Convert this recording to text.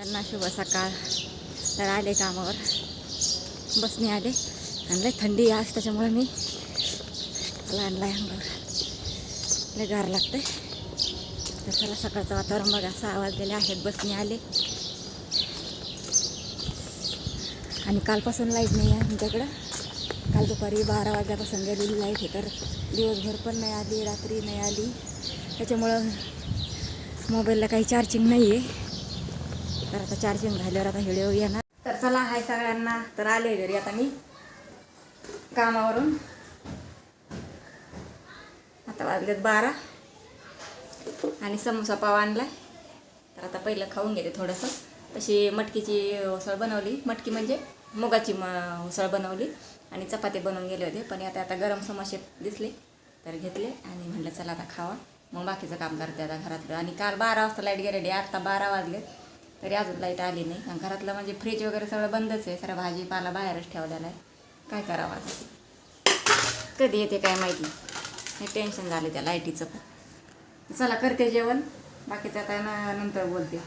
त्यांना शुभ सकाळ. तर आले कामावर. बसने आले. आणि थंडी आज त्याच्यामुळे मी मला आणलाय अंगावर. लय गार लागते तर चला सकाळचं वातावरण बघा. सहा वाजलेले आहेत बसने आले. आणि कालपासून लाइट नाही आहे आमच्याकडं. काल दुपारी बारा वाजल्यापासून गेलेली लाइट आहे तर दिवसभर पण नाही आली रात्री नाही आली. त्याच्यामुळं मोबाईलला काही चार्जिंग नाही आहे तर आता चार्जिंग राहिल्यावर आता व्हिडिओ येणार. तर चला हाय सगळ्यांना. तर आले घरी आता मी कामावरून. आता वाजलेत बारा. आणि समोसा पाव आणलाय. तर आता पहिलं खाऊन घेते थोडंसं. तशी मटकीची उसळ बनवली. मटकी म्हणजे मुगाची म उसळ बनवली. आणि चपाती बनवून गेले होते. पण आता आता गरम समोसे दिसले. तर घेतले. आणि म्हटलं चला आता खावा. मग बाकीचं काम करते आता घरातलं. आणि काल बारा वाजता लाइट गेलेली. आता बारा वाजले तरी अजून लाइट आली नाही. आणि घरातलं म्हणजे फ्रीज वगैरे सगळं बंदच आहे. सगळं भाजीपाला बाहेरच ठेवलेला आहे. काय करावं आता? कधी येते काय माहिती? हे टेन्शन झालं त्या लाईटीचं पण. चला करते जेवण. बाकीचं आता ना नंतर बोलते.